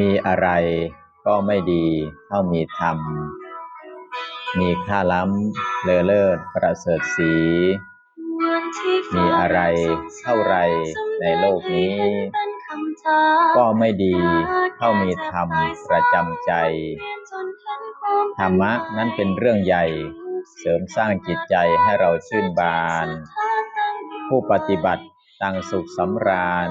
มีอะไรก็ไม่ดีเท่ามีธรรม มีค่าล้ำเลอเลิศประเสริฐสี มีอะไรเท่าไรในโลกนี้ ก็ไม่ดีเท่ามีธรรมประจำใจ ธรรมะนั้นเป็นเรื่องใหญ่ เสริมสร้างจิตใจให้เราชื่นบาน ผู้ปฏิบัติตังสุขสำราญ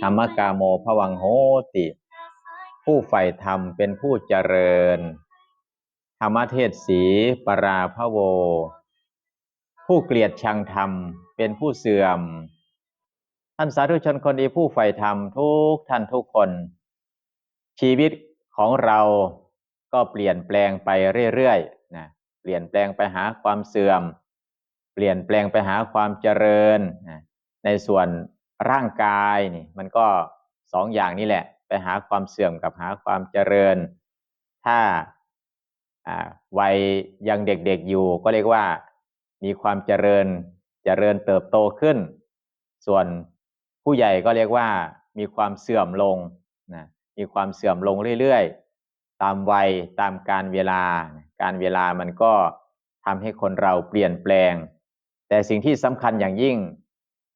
ธรรมกาโมภวังโหติ ผู้ใฝ่ธรรมเป็นผู้เจริญ ธรรมเทศสีปราพโว ผู้เกลียดชังธรรมเป็นผู้เสื่อม ท่านสาธุชนคนดีผู้ใฝ่ธรรมทุกท่านทุกคน ชีวิตของเราก็เปลี่ยนแปลงไปเรื่อยๆนะเปลี่ยนแปลงไปหาความเสื่อม เปลี่ยนแปลงไปหาความเจริญ ในส่วน ร่างกายนี่มันก็สองอย่างนี้แหละ ไปหาความเสื่อมกับหาความเจริญ ถ้าวัยยังเด็กๆอยู่ก็เรียกว่ามีความเจริญเจริญเติบโตขึ้น ส่วนผู้ใหญ่ก็เรียกว่ามีความเสื่อมลงนะมีความเสื่อมลงเรื่อยๆ ตามวัยตามการเวลา การเวลามันก็ทำให้คนเราเปลี่ยนแปลง แต่สิ่งที่สำคัญอย่างยิ่ง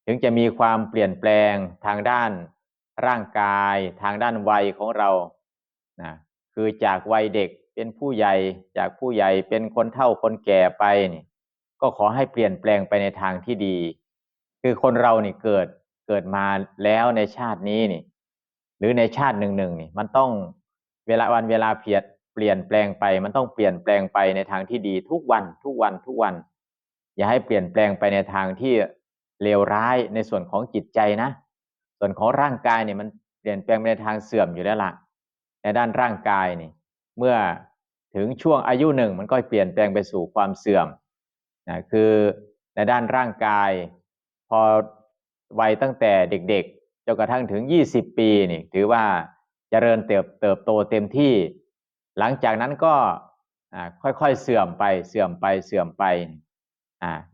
ถึงจะมีความเปลี่ยนแปลงทางด้านร่างกาย ทางด้านวัยของเรานะคือจากวัยเด็กเป็นผู้ใหญ่จากผู้ใหญ่เป็นคนเฒ่าคนแก่ไปนี่ก็ขอให้เปลี่ยนแปลงไปในทางที่ดี คือคนเรานี่เกิดเกิดมาแล้วในชาตินี้นี่ หรือในชาติหนึ่งหนึ่งนี่ มันต้องเวลาวันเวลาเพียดเปลี่ยนแปลงไป มันต้องเปลี่ยนแปลงไปในทางที่ดีทุกวันทุกวันทุกวัน อย่าให้เปลี่ยนแปลงไปในทางที่ เลวร้ายในส่วนของจิตใจนะ ส่วนของร่างกายเนี่ยมันเปลี่ยนแปลงไปในทางเสื่อมอยู่แล้วละ่ะ ในด้านร่างกายนี่เมื่อถึงช่วงอายุหนึ่งมันก็เปลี่ยนแปลงไปสู่ความเสื่อมนะคือในด้านร่างกาย พอวัยตั้งแต่เด็กๆจนกระทั่งถึง 20 ปีนี่ถือว่าเจริญเติบเติบโตเต็มที่ หลังจากนั้นก็ค่อยๆเสื่อมไปเสื่อมไปเสื่อมไป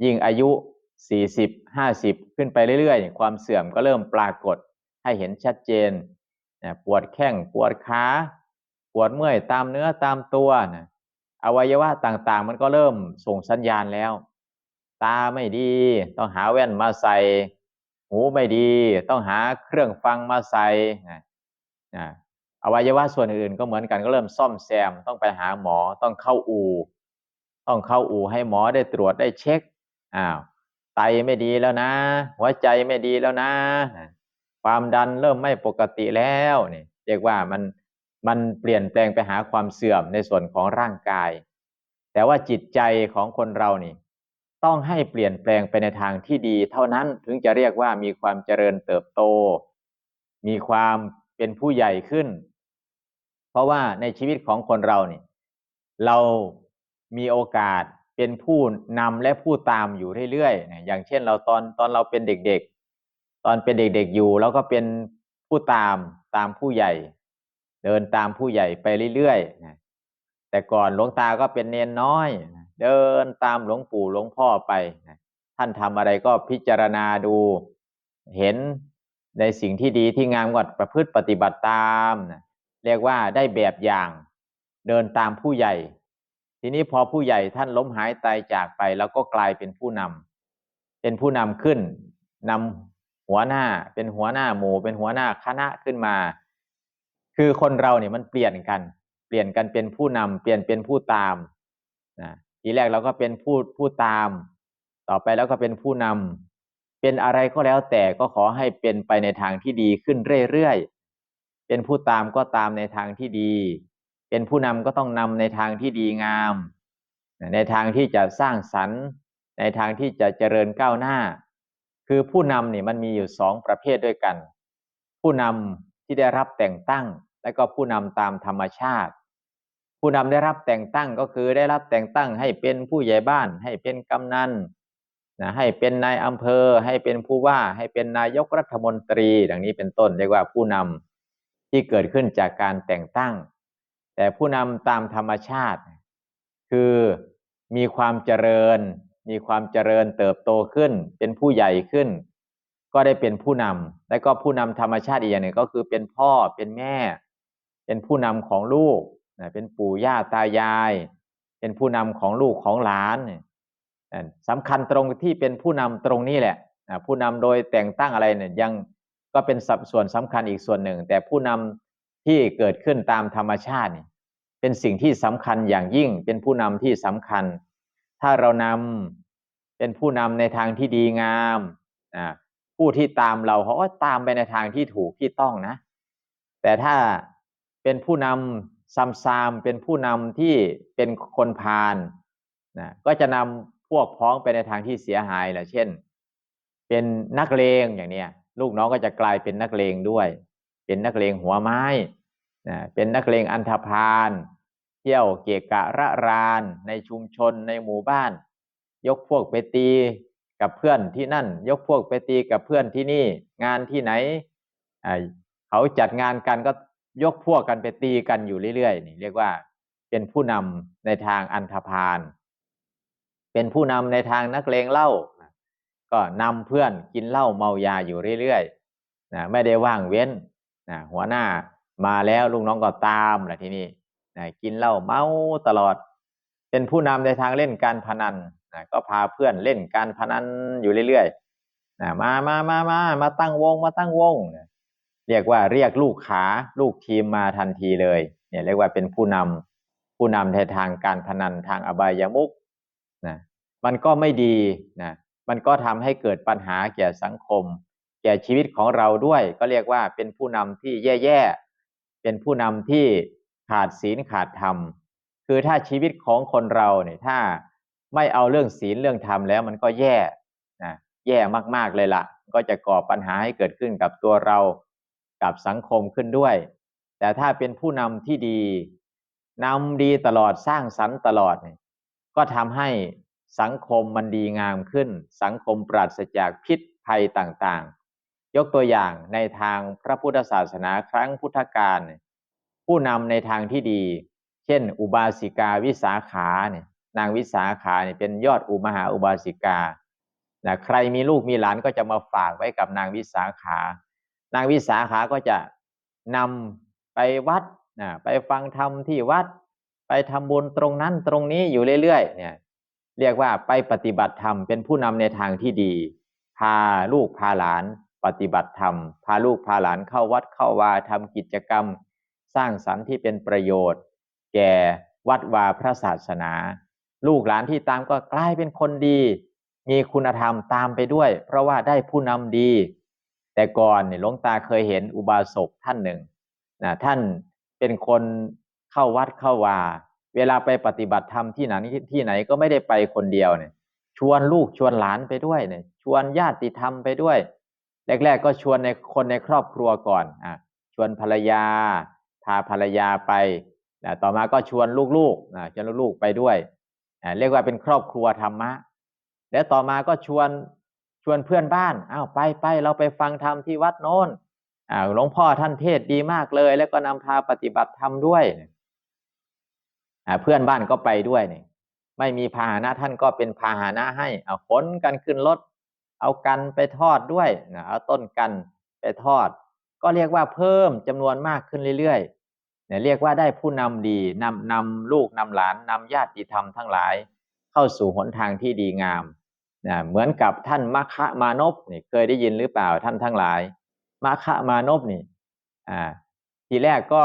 ยิ่งอายุ 40 50 ขึ้นไปเรื่อยๆ ความเสื่อมก็เริ่มปรากฏให้เห็นชัดเจนปวดแข้งปวดขาปวดเมื่อยตามเนื้อตามตัวนะอวัยวะต่างๆ มันก็เริ่มส่งสัญญาณแล้ว ตาไม่ดี ต้องหาแว่นมาใส่ หูไม่ดี ต้องหาเครื่องฟังมาใส่นะนะอวัยวะส่วนอื่นก็เหมือนกันก็เริ่มซ่อมแซม ต้องไปหาหมอต้องเข้าอู่ต้องเข้าอู่ให้หมอได้ตรวจได้เช็คอ้าว ไตไม่ดีแล้วนะ หัวใจไม่ดีแล้วนะ ความดันเริ่มไม่ปกติแล้วนี่เรียกว่ามันมันเปลี่ยนแปลงไปหาความเสื่อมในส่วนของร่างกาย แต่ว่าจิตใจของคนเรานี่ ต้องให้เปลี่ยนแปลงไปในทางที่ดี เท่านั้นถึงจะเรียกว่ามีความเจริญเติบโต มีความเป็นผู้ใหญ่ขึ้น เพราะว่าในชีวิตของคนเรานี่ เรามีโอกาส เป็นผู้นำและผู้ตามอยู่เรื่อยๆอย่างเช่นเราตอนตอนเราเป็นเด็กๆ ตอนเป็นเด็กๆอยู่เราก็เป็นผู้ตามตามผู้ใหญ่ เดินตามผู้ใหญ่ไปเรื่อยๆนะแต่ก่อนหลวงตาก็เป็นเนนน้อยนะเดินตามหลวงปู่หลวงพ่อไปนะท่านทำอะไรก็พิจารณาดูเห็นในสิ่งที่ดีที่งามกว่าประพฤติปฏิบัติตามนะเรียกว่าได้แบบอย่างเดินตามผู้ใหญ่ ทีนี้พอผู้ใหญ่ท่านล้มหายตายจากไป แล้วก็กลายเป็นผู้นำเป็นผู้นำขึ้นนำหัวหน้าเป็นหัวหน้าหมู่ เป็นหัวหน้าคณะขึ้นมา คือคนเราเนี่ยมันเปลี่ยนกัน เปลี่ยนกันเป็นผู้นำเปลี่ยนเป็นผู้ตามนะทีแรกเราก็เป็นผู้ผู้ตาม ต่อไปแล้วก็เป็นผู้นำเป็นอะไรก็แล้วแต่ก็ขอให้เป็นไปในทางที่ดีขึ้นเรื่อยๆเป็นผู้ตามก็ตามในทางที่ดี เป็นผู้นำก็ต้องนำในทางที่ดีงาม ในทางที่จะสร้างสรรค์ ในทางที่จะเจริญก้าวหน้า คือผู้นำนี่มันมีอยู่สองประเภทด้วยกัน ผู้นำที่ได้รับแต่งตั้ง และก็ผู้นำตามธรรมชาติ ผู้นำได้รับแต่งตั้งก็คือได้รับแต่งตั้งให้เป็นผู้ใหญ่บ้าน ให้เป็นกำนันนะให้เป็นนายอำเภอ ให้เป็นผู้ว่า ให้เป็นนายกรัฐมนตรี ดังนี้เป็นต้นเรียกว่าผู้นำที่เกิดขึ้นจากการแต่งตั้ง แต่ผู้นำตามธรรมชาติ คือมีความเจริญ มีความเจริญเติบโตขึ้น เป็นผู้ใหญ่ขึ้น ก็ได้เป็นผู้นำและก็ผู้นำธรรมชาติอีกอย่างหนึ่งก็คือเป็นพ่อเป็นแม่ เป็นผู้นำของลูกเป็นปู่ย่าตายาย เป็นผู้นำของลูกของหลานสำคัญตรงที่เป็นผู้นำตรงนี้แหละผู้นำโดยแต่งตั้งอะไรเนี่ยยังก็เป็นสัดส่วนสำคัญอีกส่วนหนึ่ง แต่ผู้นำ ที่เกิดขึ้นตามธรรมชาติ เป็นสิ่งที่สำคัญอย่างยิ่งเป็นผู้นำที่สำคัญ ถ้าเรานำเป็นผู้นำในทางที่ดีงามผู้ที่ตามเราเขาก็ตามไปในทางที่ถูกที่ต้องนะ แต่ถ้าเป็นผู้นำซ้ำๆเป็นผู้นำที่เป็นคนพาลนะก็จะนำพวกพ้องไปในทางที่เสียหายแหละเช่น เป็นนักเลงอย่างเนี้ยลูกน้องก็จะกลายเป็นนักเลงด้วย เป็นนักเลงหัวไม้ นะเป็นนักเลงอันธพาลเที่ยวเกะกะระรานในชุมชนในหมู่บ้าน ยกพวกไปตีกับเพื่อนที่นั่น ยกพวกไปตีกับเพื่อนที่นี่ งานที่ไหนเขาจัดงานกันก็ยกพวกกันไปตีกันอยู่เรื่อยๆนี่เรียกว่าเป็นผู้นำในทางอันธพาลเป็นผู้นำในทางนักเลงเล่าก็นำเพื่อนกินเหล้าเมายาอยู่เรื่อยๆนะไม่ได้ว่างเว้นนะหัวหน้า มาแล้วลุงน้องก็ตามแหละที่นี่นะกินเหล้าเมาตลอด เป็นผู้นำในทางเล่นการพนันนะก็พาเพื่อนเล่นการพนันอยู่เรื่อยๆนะมามามามามาตั้งวงมาตั้งวงนะเรียกว่าเรียกลูกขาลูกทีมมาทันทีเลย เนี่ยเรียกว่าเป็นผู้นำผู้นำในทางการพนันทางอบายามุกนะมันก็ไม่ดีนะมันก็ทำให้เกิดปัญหาแก่สังคม แก่ชีวิตของเราด้วย ก็เรียกว่าเป็นผู้นำที่แย่ๆ เป็นผู้นำที่ขาดศีลขาดธรรม คือถ้าชีวิตของคนเราเนี่ยถ้าไม่เอาเรื่องศีลเรื่องธรรมแล้วมันก็แย่นะแย่มากๆเลยละ่ะ ก็จะก่อปัญหาให้เกิดขึ้นกับตัวเรากับสังคมขึ้นด้วย แต่ถ้าเป็นผู้นำที่ดีนำดีตลอดสร้างสรรค์ตลอดเนี่ยก็ทำให้สังคมมันดีงามขึ้น สังคมปราศจากพิษภัยต่างๆ ยกตัวอย่างในทางพระพุทธศาสนาครั้งพุทธกาลผู้นำในทางที่ดี เช่น อุบาสิกาวิสาขาเนี่ยนางวิสาขาเนี่ยเป็นยอดอุมหาอุบาสิกานะใครมีลูกมีหลานก็จะมาฝากไว้กับนางวิสาขา นางวิสาขาก็จะนำไปวัดนะไปฟังธรรมที่วัด ไปทำบุญตรงนั้นตรงนี้อยู่เรื่อยๆเนี่ยเรียกว่าไปปฏิบัติธรรมเป็นผู้นำในทางที่ดี พาลูกพาหลาน ปฏิบัติธรรม พาลูกพาหลานเข้าวัดเข้าวาทำกิจกรรม สร้างสรรค์ที่เป็นประโยชน์ แก่วัดวาพระศาสนา ลูกหลานที่ตามก็กลายเป็นคนดี มีคุณธรรมตามไปด้วย เพราะว่าได้ผู้นำดี แต่ก่อนเนี่ยหลวงตาเคยเห็นอุบาสกท่านหนึ่งนะท่านเป็นคนเข้าวัดเข้าวา เวลาไปปฏิบัติธรรมที่ไหนที่ไหนก็ไม่ได้ไปคนเดียวเนี่ย ชวนลูกชวนหลานไปด้วยเนี่ย ชวนญาติธรรมไปด้วย แรก ๆ ก็ชวนในคนในครอบครัวก่อนอะชวนภรรยา พาภรรยาไปนะต่อมาก็ชวนลูกๆนะชวนลูกๆไปด้วยเรียกว่าเป็นครอบครัวธรรมะ แล้วต่อมาก็ชวนชวนเพื่อนบ้านอ้าวไปไปเราไปฟังธรรมที่วัดโน้นอ่าหลวงพ่อท่านเทศดีมากเลย แล้วก็นำพาปฏิบัติธรรมด้วยอ่าเพื่อนบ้านก็ไปด้วยเนี่ยไม่มีพาหนะท่านก็เป็นพาหนะให้เอาขนกันขึ้นรถ เอากันไปทอดด้วยนะเอาต้นกันไปทอด ก็เรียกว่าเพิ่มจำนวนมากขึ้นเรื่อยๆเนี่ยเรียกว่าได้ผู้นำดีนำนำลูกนำหลานนำญาติธรรมทั้งหลาย เข้าสู่หนทางที่ดีงามนะเหมือนกับท่านมัคคะมานพนี่เคยได้ยินหรือเปล่าท่านทั้งหลายมัคคะมานพนี่อ่าทีแรกก็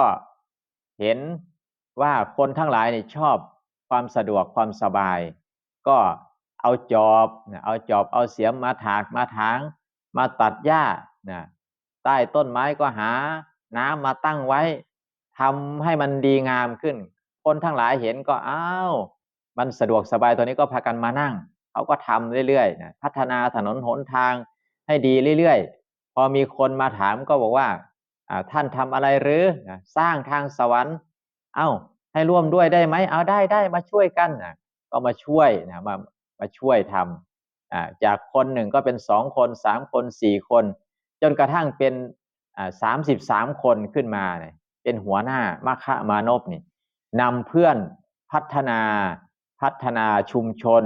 เห็นว่าคนทั้งหลายนี่ชอบความสะดวกความสบาย ก็ เอาจอบนะเอาจอบเอาเสียมมาถากมาถาง มาตัดหญ้านะใต้ต้นไม้ก็หาน้ำมาตั้งไว้ทำให้มันดีงามขึ้น คนทั้งหลายเห็นก็อ้าวมันสะดวกสบายตัวนี้ก็พากันมานั่งเขาก็ทำเรื่อยๆนะพัฒนาถนนหนทางให้ดีเรื่อยๆ พอมีคนมาถามก็บอกว่าท่านทำอะไรหรือสร้างทางสวรรค์ เอา้าให้ร่วมด้วยได้ไหมเอาได้ได้มาช่วยกันนะก็มาช่วยนะมา มาช่วยทำจากคนหนึ่งก็เป็นสองคนสามคนสี่คน จนกระทั่งเป็นสามสิบสามคนขึ้นมาเนี่ยเป็นหัวหน้ามาคะมานพนี่นำเพื่อนพัฒนาพัฒนาชุมชน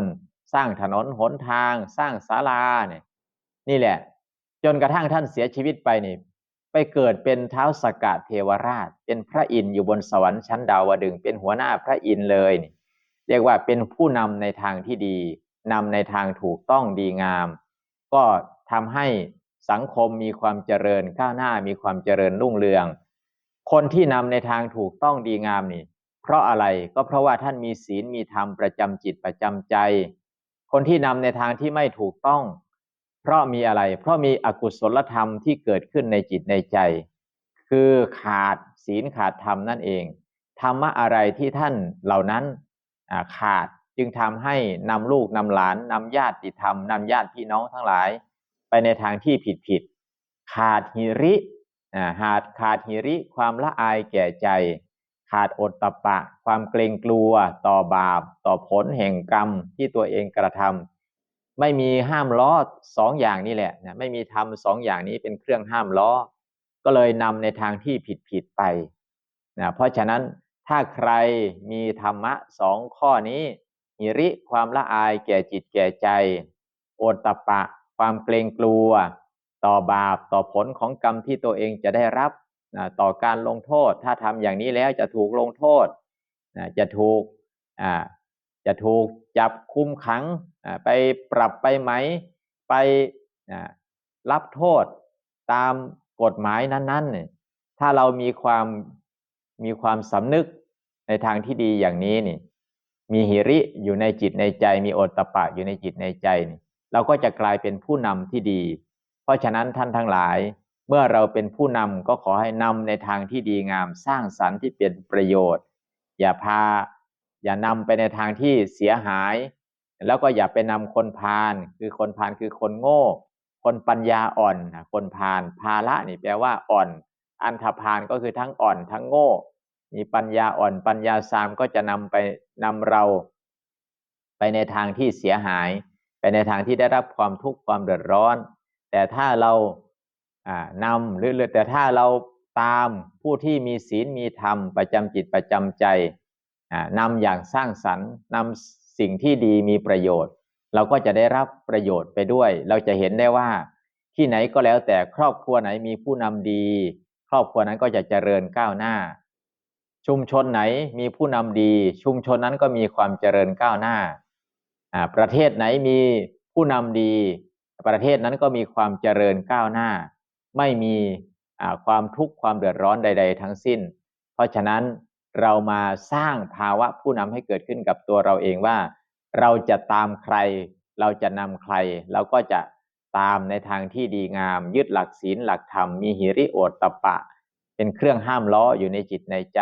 สร้างถนนหนทาง สร้างศาลาเนี่ยนี่แหละ จนกระทั่งท่านเสียชีวิตไปนี่ไปเกิดเป็นเท้าสกกัดเทวราช เป็นพระอินทร์อยู่บนสวรรค์ชั้นดาวดึงเป็นหัวหน้าพระอินทร์เลยนี่เรียกว่าเป็นผู้นำในทางที่ดี นำในทางถูกต้องดีงาม ก็ทำให้สังคมมีความเจริญก้าวหน้ามีความเจริญรุ่งเรือง คนที่นำในทางถูกต้องดีงามนี่ เพราะอะไรก็เพราะว่าท่านมีศีลมีธรรมประจำจิตประจำใจ คนที่นำในทางที่ไม่ถูกต้อง เพราะมีอะไร เพราะมีอกุศลธรรมที่เกิดขึ้นในจิตในใจ คือขาดศีลขาดธรรมนั่นเองธรรมะอะไรที่ท่านเหล่านั้นขาด จึงทำให้นำลูกนำหลานนำญาติธรรมนำญาติพี่น้องทั้งหลาย ไปในทางที่ผิดผิดขาดหิริหาดขาดหิริความละอายแก่ใจ ขาดอดตะปะ ความเกรงกลัวต่อบาป ต่อผลแห่งกรรมที่ตัวเองกระทำไม่มีห้ามล้อสองอย่างนี้แหละนะไม่มีทำสองอย่างนี้เป็นเครื่องห้ามล้อ ก็เลยนำในทางที่ผิดผิดไปนะเพราะฉะนั้นถ้าใครมีธรรมะสองข้อนี้ หิริความละอายแก่จิตแก่ใจ โอตตะปะ ความเกรงกลัว ต่อบาปต่อผลของกรรมที่ตัวเองจะได้รับนะต่อการลงโทษ ถ้าทำอย่างนี้แล้วจะถูกลงโทษนะจะถูกจะถูกจับคุมขังไปปรับไปไหมไปรับโทษตามกฎหมายนั้นๆเนี่ยถ้าเรามีความมีความสำนึกในทางที่ดีอย่างนี้นี่ มีหิริอยู่ในจิตในใจ มีโอตตะปะอยู่ในจิตในใจนี่เราก็จะกลายเป็นผู้นำที่ดี เพราะฉะนั้นท่านทั้งหลาย เมื่อเราเป็นผู้นำก็ขอให้นำในทางที่ดีงามสร้างสรรค์ที่เป็นประโยชน์ อย่าพา อย่านำไปในทางที่เสียหาย แล้วก็อย่าไปนำคนพาลคือคนพาลคือคนโง่ คนปัญญาอ่อนคนพาลภาละนี่แปลว่าอ่อน อันธพาลก็คือทั้งอ่อนทั้งโง่ มีปัญญาอ่อนปัญญาซามก็จะนำไปนำเรา ไปในทางที่เสียหาย ไปในทางที่ได้รับความทุกข์ความเดือดร้อน แต่ถ้าเรานำหรือแต่ถ้าเราตามผู้ที่มีศีลมีธรรมประจำจิตประจำใจนำอย่างสร้างสรรค์นำสิ่งที่ดีมีประโยชน์ เราก็จะได้รับประโยชน์ไปด้วย เราจะเห็นได้ว่าที่ไหนก็แล้วแต่ครอบครัวไหนมีผู้นำดี ครอบครัวนั้นก็จะเจริญก้าวหน้า ชุมชนไหนมีผู้นำดี ชุมชนนั้นก็มีความเจริญก้าวหน้า ประเทศไหนมีผู้นำดี ประเทศนั้นก็มีความเจริญก้าวหน้า ไม่มีความทุกข์ความเดือดร้อนใด ๆ ทั้งสิ้น เพราะฉะนั้นเรามาสร้างภาวะผู้นำให้เกิดขึ้นกับตัวเราเองว่า เราจะตามใคร เราจะนำใคร เราก็จะตามในทางที่ดีงาม ยึดหลักศีลหลักธรรมมีหิริโอตตะปะ เป็นเครื่องห้ามล้ออยู่ในจิตในใจ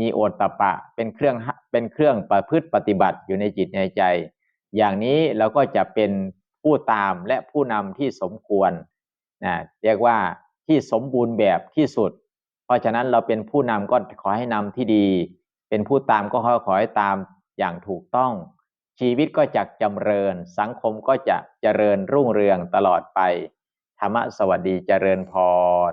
มีโอตตะปะเป็นเครื่องเป็นเครื่องประพฤติปฏิบัติอยู่ในจิตในใจ อย่างนี้เราก็จะเป็นผู้ตามและผู้นำที่สมควรนะเรียกว่าที่สมบูรณ์แบบที่สุด เพราะฉะนั้นเราเป็นผู้นำก็ขอให้นำที่ดี เป็นผู้ตามก็ขอขอให้ตามอย่างถูกต้อง ชีวิตก็จะจำเริญ สังคมก็จะเจริญรุ่งเรืองตลอดไปธรรมะสวัสดีเจริญพร